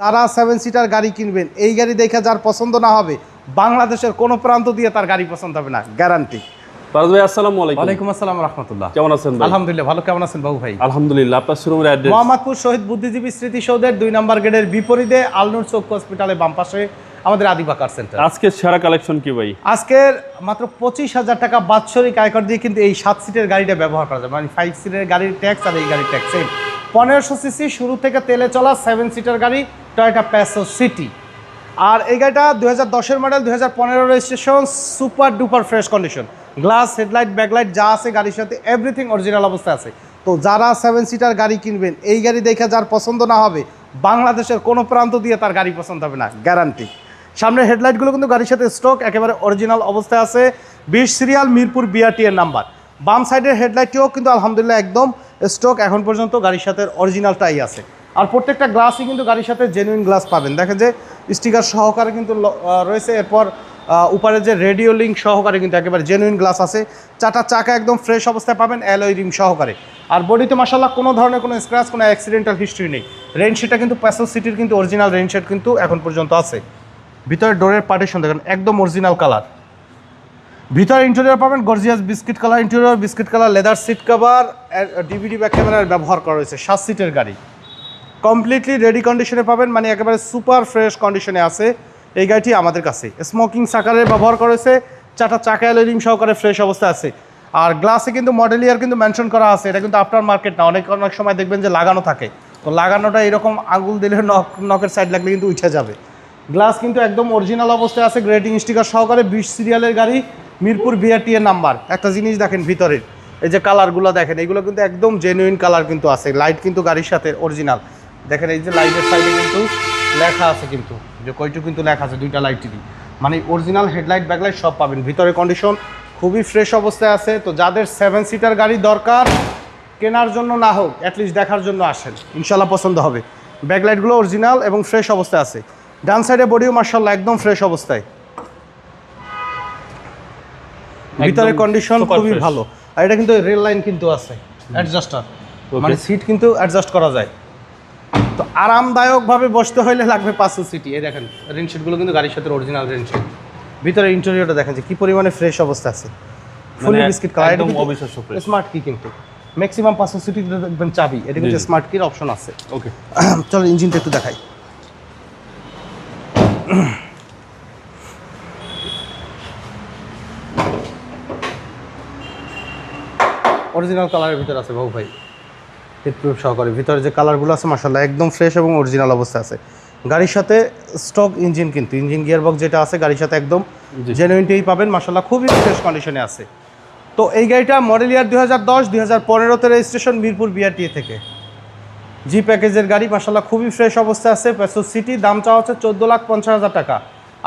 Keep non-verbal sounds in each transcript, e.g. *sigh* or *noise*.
যারা seven seater গাড়ি কিনবেন এই গাড়ি দেখে যার পছন্দ না হবে বাংলাদেশের কোনো প্রান্ত দিয়ে তার গাড়ি পছন্দ হবে না গ্যারান্টি ফারাজ ভাই আসসালামু আলাইকুম। ওয়ালাইকুম আসসালাম রহমতুল্লাহ। কেমন আছেন ভাই? আলহামদুলিল্লাহ ভালো। কেমন আছেন বাবু ভাই? আলহামদুলিল্লাহ আপনার শোরুমের অ্যাড্রেস মোহাম্মদপুর শহীদ বুদ্ধিজীবী স্মৃতিসৌধের দুই নম্বর গেটের বিপরীতে আলনুর চৌক হসপিটালে বাম পাশে আমাদের আদিবাকার সেন্টার আজকে সেরা কালেকশন কি ভাই? আজকের মাত্র পঁচিশ হাজার টাকা বাৎসরিক আয়কর দিয়ে কিন্তু এই সাত সিটের গাড়িটা ব্যবহার করা যায়। মানে ফাইভ সিটের গাড়ির ট্যাক্স আর এই গাড়ির ট্যাক্স সেম পনেরোশো সিসি শুরু থেকে তেলে চলা সেভেন সিটার গাড়ি টয়টা প্যাসো সিটি আর এই গাড়িটা দু হাজার দশের মডেল দু হাজার পনেরো registration super duper fresh condition glass headlight backlight যা আছে গাড়ির সাথে এভরিথিং অরিজিনাল অবস্থায় আছে। তো যারা সেভেন সিটার গাড়ি কিনবেন, এই গাড়ি দেখে যার পছন্দ না হবে, বাংলাদেশের কোনো প্রান্ত দিয়ে তার গাড়ি পছন্দ হবে না গ্যারান্টি সামনের হেডলাইটগুলো কিন্তু গাড়ির সাথে স্টক একেবারে অরিজিনাল অবস্থায় আছে। বিশ সিরিয়াল মিরপুর বিআরটি এর নাম্বার বাম সাইডের হেডলাইটটিও কিন্তু আলহামদুলিল্লাহ একদম স্টক এখন পর্যন্ত গাড়ির সাথে অরিজিনালটাই আছে। আর প্রত্যেকটা গ্লাসই কিন্তু গাড়ির সাথে জেনুইন গ্লাস পাবেন। দেখেন যে স্টিকার সহকারে কিন্তু রয়েছে। এরপর উপরে যে রেডিও লিঙ্ক সহকারে কিন্তু একেবারে জেনুইন গ্লাস আছে। চারটা চাকা একদম ফ্রেশ অবস্থায় পাবেন অ্যালয় রিম সহকারে। আর বডিতে মাসাল্লাহ কোনো ধরনের কোনো স্ক্র্যাচ কোনো অ্যাক্সিডেন্টাল হিস্ট্রি নেই। রেনশিটটা কিন্তু প্যাসেল সিটির কিন্তু অরিজিনাল রেনশেট কিন্তু এখন পর্যন্ত আছে। ভিতরে ডোরের পার্টিশন দেখেন, একদম অরিজিনাল কালার ভিতরে ইন্টেরিয়র পাবেন gorgeous biscuit colour interior biscuit colour leather seat cover DVD back ক্যামেরার ব্যবহার করা হয়েছে সাত সিটের গাড়ি। কমপ্লিটলি রেডি কন্ডিশনে পাবেন মানে একেবারে সুপার ফ্রেশ কন্ডিশনে আছে এই গাড়িটি আমাদের কাছে। স্মোকিং সাকারের ব্যবহার করেছে চারটা চাকা এলোরিং সহকারে ফ্রেশ অবস্থায় আছে। আর গ্লাসে কিন্তু মডেল ইয়ার কিন্তু মেনশন করা আছে, এটা কিন্তু আফটার মার্কেট না। অনেক অনেক সময় দেখবেন যে লাগানো থাকে। তো লাগানোটা এরকম আঙুল দিলে নখ নখের সাইড লাগলে কিন্তু উঠে যাবে। গ্লাস কিন্তু একদম অরিজিনাল অবস্থায় আছে গ্রেটিং স্টিকার সহকারে বিশ সিরিয়ালের গাড়ি, মিরপুর বিআরটি এর নাম্বার একটা জিনিস দেখেন ভিতরের, এই যে কালারগুলো দেখেন, এগুলো কিন্তু একদম জেনুইন কালার কিন্তু আছে। লাইট কিন্তু গাড়ির সাথে অরিজিনাল দেখেন এই যে লাইটের সাইডে কিন্তু লেখা আছে কিন্তু যে কয়টু কিন্তু লেখা আছে দুইটা লাইটেরই মানে অরিজিনাল হেডলাইট ব্যাকলাইট সব পাবেন। ভিতরে কন্ডিশন খুবই ফ্রেশ অবস্থায় আছে। তো যাদের সেভেন সিটার গাড়ি দরকার কেনার জন্য না হোক অ্যাটলিস্ট দেখার জন্য আসেন। ইনশাল্লাহ পছন্দ হবে। ব্যাকলাইটগুলো অরিজিনাল এবং ফ্রেশ অবস্থায় আছে। ডান সাইডে বডিও মার্শাল্লাহ একদম ফ্রেশ অবস্থায়। ভিতরে কন্ডিশন খুবই ভালো। আর এটা কিন্তু রেল লাইন কিন্তু আছে। অ্যাডজাস্টার মানে সিট কিন্তু অ্যাডজাস্ট করা যায়। তো আরামদায়কভাবে বসতে হলে লাগবে পাঁচশো সিটি এই দেখেন রেনশিটগুলো কিন্তু গাড়ির সাথে অরিজিনাল রেনশিট ভিতরে ইন্টেরিয়রটা দেখেন যে কি পরিমাণে ফ্রেশ অবস্থা আছে। ফুলি বিস্কিট কালার একদম অবিশ্বাস্য স্মার্ট কি কিন্তু। ম্যাক্সিমাম পাঁচশো সিটি দেখবেন চাবি। এটা কিন্তু। স্মার্ট কির অপশন আছে। ওকে *clears throat* চলো ইঞ্জিনটা একটু দেখাই। *clears throat* অরিজিনাল কালারের ভিতরে আছে বাবু ভাই। হিটপ্রুফ সহকারে। ভিতরে যে কালারগুলো আছে মাসাল্লাহ একদম ফ্রেশ এবং অরিজিনাল অবস্থা আছে। গাড়ির সাথে স্টক ইঞ্জিন কিন্তু ইঞ্জিন গিয়ারবক্স যেটা আছে গাড়ির সাথে একদম। জেনুইনটাই পাবেন মাসাল্লাহ খুবই ফ্রেশ কন্ডিশনে আছে। তো এই গাড়িটা মডেল ইয়ার দুই হাজার দশ দুই হাজার পনেরোতে রেজিস্ট্রেশন মিরপুর বিআরটিএ থেকে। জি প্যাকেজের গাড়ি মাসাল্লাহ খুবই ফ্রেশ অবস্থায় আছে। প্যাসো সিটি দাম চাওয়া হচ্ছে চোদ্দ লাখ পঞ্চাশ হাজার টাকা।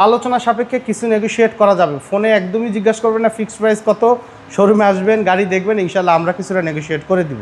আলোচনা সাপেক্ষে কিছু নেগোশিয়েট করা যাবে। ফোনে একদমই জিজ্ঞাসা করবেন না ফিক্সড প্রাইস কত শোরুমে আসবেন গাড়ি দেখবেন ইনশাল্লাহ আমরা কিছুটা নেগোশিয়েট করে দিব।